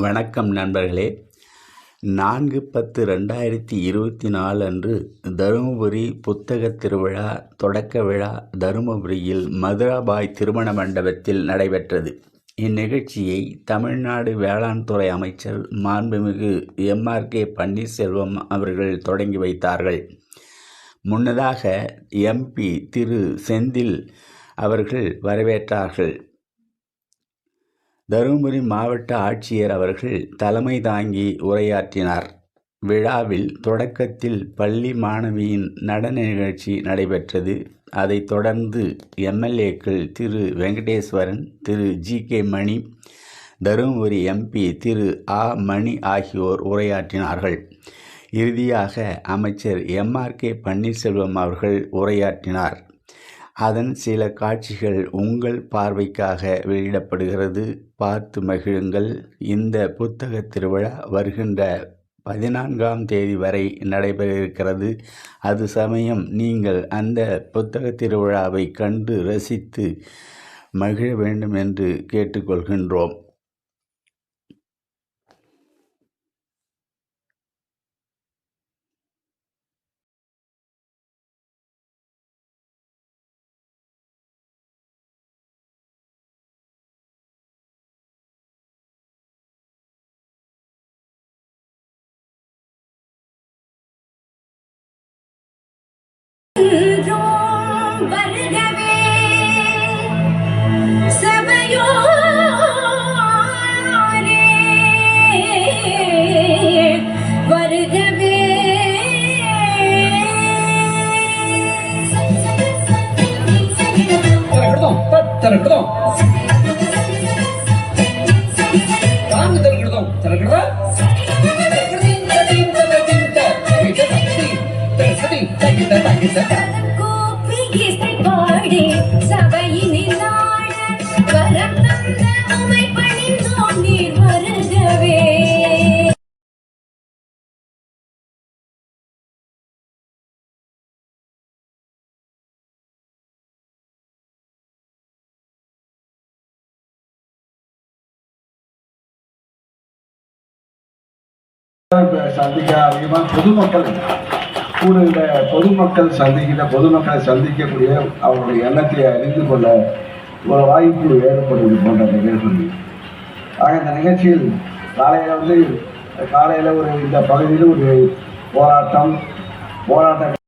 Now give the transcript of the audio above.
வணக்கம் நண்பர்களே. நான்கு பத்து ரெண்டாயிரத்தி இருபத்தி நாலு அன்று தருமபுரி புத்தகத் திருவிழா தொடக்க விழா தருமபுரியில் மதுராபாய் திருமண மண்டபத்தில் நடைபெற்றது. இந்நிகழ்ச்சியை தமிழ்நாடு வேளாண் துறை அமைச்சர் மாண்புமிகு எம்ஆர்கே பன்னீர்செல்வம் அவர்கள் தொடங்கி வைத்தார்கள். முன்னதாக எம்பி திரு செந்தில் அவர்கள் வரவேற்றார்கள். தருமபுரி மாவட்ட ஆட்சியர் அவர்கள் தலைமை தாங்கி உரையாற்றினார். விழாவில் தொடக்கத்தில் பள்ளி மாணவியின் நடன நிகழ்ச்சி நடைபெற்றது. அதைத் தொடர்ந்து எம்எல்ஏக்கள் Thiru Venkateswaran Thiru G K Mani Dharmapuri MP Thiru ஆ மணி ஆகியோர் உரையாற்றினார்கள். இறுதியாக அமைச்சர் எம்ஆர்கே பன்னீர்செல்வம் அவர்கள் உரையாற்றினார். அதன் சில காட்சிகள் உங்கள் பார்வைக்காக வெளியிடப்படுகிறது. பார்த்து மகிழுங்கள். இந்த புத்தக திருவிழா வருகின்ற பதினான்காம் தேதி வரை நடைபெற இருக்கிறது அது சமயம் நீங்கள் அந்த புத்தக திருவிழாவை கண்டு ரசித்து மகிழ வேண்டும் என்று கேட்டுக்கொள்கின்றோம். திறக்கட்டும் திறக்கட்டும் தாங்க திறக்கட்டும் திறக்கடா கூப்பி இசை பாடி சபையினில் சந்திக்க அதிகமாக பொதுமக்கள் கூடுகின்ற பொதுமக்கள் சந்திக்கிற பொதுமக்களை சந்திக்கக்கூடிய அவருடைய எண்ணத்தை அறிந்து கொள்ள ஒரு வாய்ப்பு ஏற்படுவது போன்ற நிகழ்வு ஆக இந்த நிகழ்ச்சியில் காலையில் வந்து காலையில் ஒரு இந்த பகுதியில் ஒரு போராட்டம் போராட்ட